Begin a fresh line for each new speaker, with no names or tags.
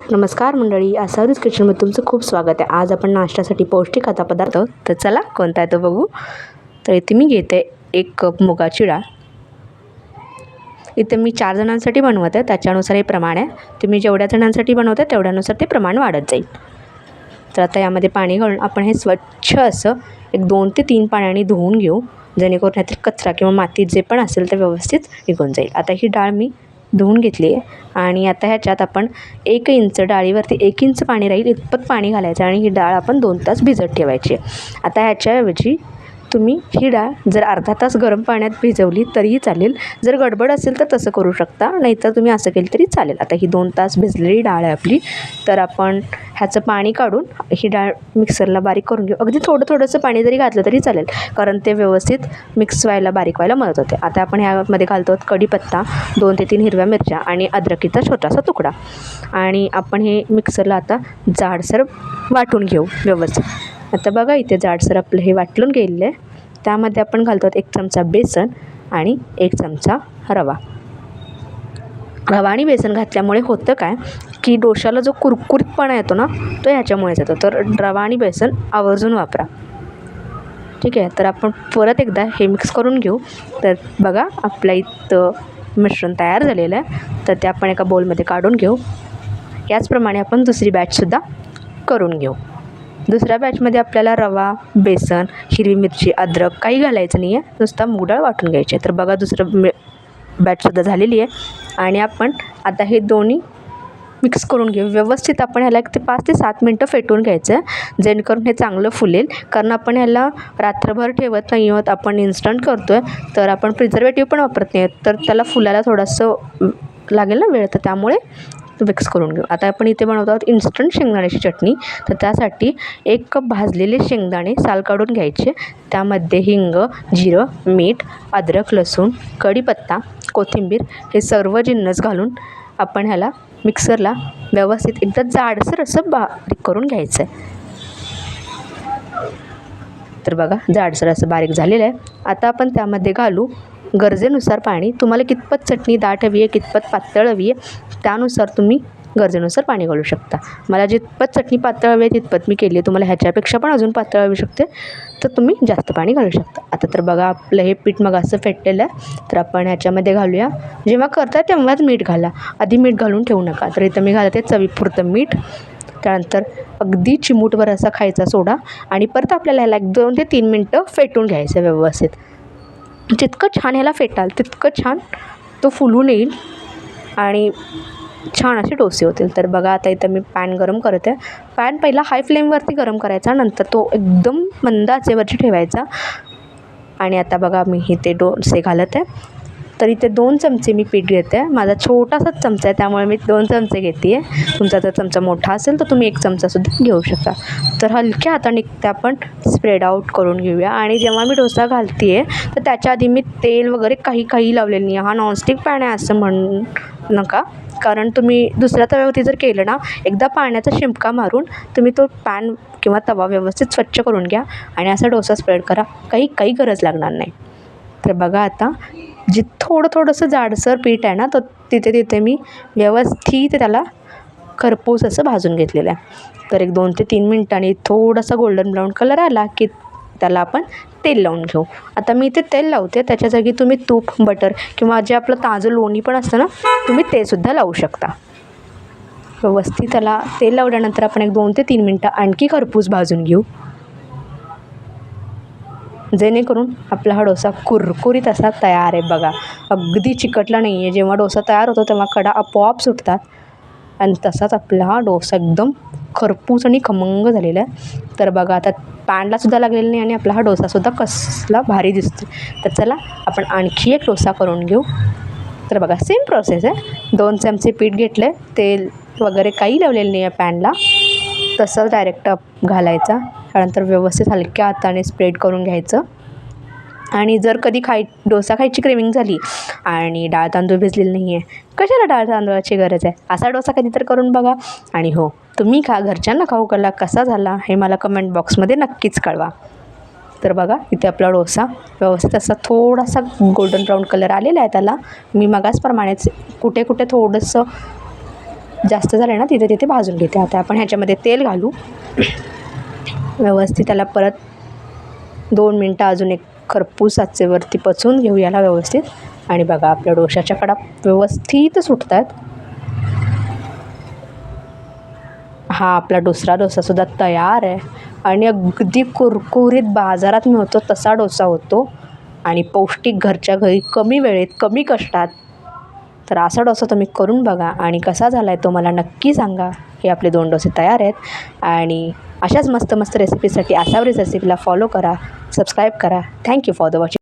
नमस्कार मंडळी आसावरीज किचनमध्ये तुमचं खूप स्वागत आहे. आज आपण नाश्त्यासाठी पौष्टिक खाता पदार्थ तर चला कोणता आहे तो बघू. तर इथे मी घेते एक कप मुगाची डाळ. इथे मी चार जणांसाठी बनवत आहे त्याच्यानुसार हे प्रमाण आहे. तुम्ही जेवढ्या जणांसाठी बनवत आहे तेवढ्यानुसार ते प्रमाण वाढत जाईल. तर आता यामध्ये पाणी घालून आपण हे स्वच्छ असं एक दोन ते तीन पाण्याने धुवून घेऊ. जेणेकरून यातील कचरा किंवा मातीत जे पण असेल ते व्यवस्थित निघून जाईल. आता ही डाळ मी धुवून घेतली आहे. आणि आता ह्याच्यात आपण एक इंच डाळीवरती एक इंच पाणी राहील इतपत पाणी घालायचं आणि ही डाळ आपण दोन तास भिजत ठेवायची आता ह्याच्याऐवजी तुम्ही ही डाळ जर अर्धा तास गरम पाण्यात भिजवली तरीही चालेल. जर गडबड असेल तर तसं करू शकता नाहीतर तुम्ही असं केलं तरी चालेल. आता ही दोन तास भिजलेली डाळ आहे आपली तर आपण ह्याचं पाणी काढून ही डाळ मिक्सरला बारीक करून घेऊ. अगदी थोडं थोडंसं पाणी जरी घातलं तरी चालेल कारण ते व्यवस्थित मिक्स व्हायला बारीक व्हायला मदत होते. आता आपण ह्यामध्ये घालतो कढीपत्ता दोन ते तीन हिरव्या मिरच्या आणि अद्रकीचा छोटासा तुकडा. आणि आपण हे मिक्सरला आता जाडसर वाटून घेऊ व्यवस्थित. आता बघा इथे जाडसर आपलं हे वाटलून गेलेलं आहे. त्यामध्ये आपण घालतो एक चमचा बेसन आणि एक चमचा रवा. रवा आणि बेसन घातल्यामुळे होतं काय की डोशाला जो कुरकुरीतपणा येतो ना तो ह्याच्यामुळेच येतो. तर रवा आणि बेसन आवर्जून वापरा. ठीक आहे तर आपण परत एकदा हे मिक्स करून घेऊ. तर बघा आपल्या इथं मिश्रण तयार झालेलं आहे. तर ते आपण एका बोलमध्ये काढून घेऊ. याचप्रमाणे आपण दुसरी बॅचसुद्धा करून घेऊ. दुसऱ्या बॅचमध्ये आपल्याला रवा बेसन हिरवी मिरची अद्रक काही घालायचं नाही आहे नुसता मुगडाळ वाटून घ्यायची. आहे तर बघा दुसरं मे बॅचसुद्धा झालेली आहे. आणि आपण आता हे दोन्ही मिक्स करून घेऊ. व्यवस्थित आपण ह्याला एक ते पाच ते सात मिनटं फेटून घ्यायचं आहे. जेणेकरून हे चांगलं फुलेल. कारण आपण ह्याला रात्रभर ठेवत नाही आहोत. आपण इन्स्टंट करतो आहे तर आपण प्रिझर्वेटिव्ह पण वापरत नाही आहेत. तर त्याला फुलायला थोडंसं लागेल ना वेळ. तर त्यामुळे मिक्स करून घेऊ. आता आपण इथे बनवत आहोत इन्स्टंट शेंगदाण्याची चटणी. तर त्यासाठी एक कप भाजलेले शेंगदाणे साल काढून घ्यायचे. त्यामध्ये हिंग जिरं मीठ अद्रक लसूण कढीपत्ता कोथिंबीर हे सर्व जिन्नस घालून आपण ह्याला मिक्सरला व्यवस्थित एकदा जाडसर असं बारीक करून घ्यायचं आहे तर बघा जाडसर असं बारीक झालेलं आहे. आता आपण त्यामध्ये घालू गरजेनुसार पाणी. तुम्हाला कितपत चटणी दाट हवी आहे कितपत पातळ हवी आहे त्यानुसार तुम्ही गरजेनुसार पाणी घालू शकता. मला जितपत चटणी पातळ हवी आहे तितपत मी केली आहे. तुम्हाला ह्याच्यापेक्षा पण अजून पातळ हवी शकते. तर तुम्ही जास्त पाणी घालू शकता. आता तर बघा आपलं हे पीठ मग असं फेटलेलं आहे. तर आपण ह्याच्यामध्ये घालूया. जेव्हा करता तेव्हाच मीठ घाला. आधी मीठ घालून ठेवू नका. तर इथं मी घालते चवीपुरतं मीठ. त्यानंतर अगदी चिमूटभर असा खायचा सोडा. आणि परत आपल्याला ह्याला एक दोन ते तीन मिनटं फेटून घ्यायचं व्यवस्थित. जितकं छान ह्याला फेटाल तितकं छान तो फुलून येईल आणि छान असे डोसे होतील. तर बघा आता इथं मी पॅन गरम करत. आहे पॅन पहिला हाय फ्लेमवरती गरम करायचा नंतर तो एकदम मंद आचेवरती ठेवायचा. आणि आता बघा मी इथे डोसे घालत. आहे तर इथे दोन चमचे मी पीठ घेते. आहे माझा छोटासाच चमचा आहे त्यामुळे मी दोन चमचे घेते आहे तुमचा जर चमचा मोठा असेल तर तुम्ही एक चमचासुद्धा घेऊ शकता. तर हलक्या हाताने ते आपण स्प्रेड आऊट करून घेऊया. आणि जेव्हा मी डोसा घालते आहे तर त्याच्या आधी मी तेल वगैरे काही काही लावलेलं नाही हा नॉनस्टिक पॅन आहे असं म्हणू नका. कारण तुम्ही दुसऱ्या तव्यावरती जर केलं ना एकदा पाण्याचा शिंपका मारून तुम्ही तो पॅन किंवा तवा व्यवस्थित स्वच्छ करून घ्या. आणि असा डोसा स्प्रेड करा. काही काही गरज लागणार नाही. तर बघा आता जे थोडं थोडंसं जाडसर पीठ आहे ना तर तिथे तिथे मी व्यवस्थित त्याला खरपूस असं भाजून घेतलेलं आहे. तर एक दोन ते तीन मिनटांनी थोडासा गोल्डन ब्राऊन कलर आला की त्याला आपण तेल लावून घेऊ. आता मी इथे तेल लावते त्याच्या जागी तुम्ही तूप बटर किंवा जे आपलं ताजं लोणी पण असतं ना तुम्ही ते सुद्धा लावू शकता. व्यवस्थित त्याला तेल लावल्यानंतर आपण एक दोन ते तीन मिनटं आणखी खरपूस भाजून घेऊ. जेणेकरून आपला हा डोसा कुरकुरीत असा तयार आहे बघा. अगदी चिकटला नाही आहे जेव्हा डोसा तयार होतो तेव्हा कडा आपोआप सुटतात. आणि तसाच आपला हा डोसा एकदम खरपूस आणि खमंग झालेला आहे. तर बघा आता पॅनलासुद्धा लागलेला नाही आणि आपला हा डोसासुद्धा कसला भारी दिसतो तर चला आपण आणखी एक डोसा करून घेऊ. तर बघा सेम प्रोसेस आहे. दोन चमचे पीठ घेतलं आहे तेल वगैरे काही लावलेलं नाही आहे पॅनला. तसंच डायरेक्ट घालायचा. त्यानंतर व्यवस्थित हलक्या हाताने स्प्रेड करून घ्यायचं. आणि जर कधी खाय डोसा खायची क्रेविंग झाली आणि डाळ तांदूळ भिजलेलं नाही आहे कशाला डाळ तांदूळाची गरज आहे? असा डोसा कधी तर करून बघा. आणि हो तुम्ही खा घरच्यांना खाऊ कला कसा झाला हे मला कमेंट बॉक्समध्ये नक्कीच कळवा. तर बघा इथे आपला डोसा व्यवस्थित असा थोडासा गोल्डन ब्राऊन कलर आलेला आहे त्याला. मी मगाचप्रमाणेच कुठे कुठे थोडंसं जास्त झालं ना तिथे तिथे भाजून घेते. आता आपण ह्याच्यामध्ये तेल घालू. व्यवस्थित त्याला परत दोन मिनटं अजून एक खरपूस आचेवरती पचवून घेऊ याला व्यवस्थित. आणि बघा आपल्या डोशाच्या कडा व्यवस्थित सुटत आहेत हा आपला दुसरा डोसासुद्धा तयार आहे. आणि अगदी कुरकुरीत बाजारात मिळतो तसा डोसा होतो. आणि पौष्टिक घरच्या घरी कमी वेळेत कमी कष्टात तर असा डोसा तुम्ही करून बघा आणि कसा झाला आहे तो मला नक्की सांगा. हे आपले दोन डोसे तयार आहेत. आणि अशाच मस्त मस्त रेसिपीसाठी आसावरीज रेसिपीला फॉलो करा सबस्क्राईब करा. Thank you for the watching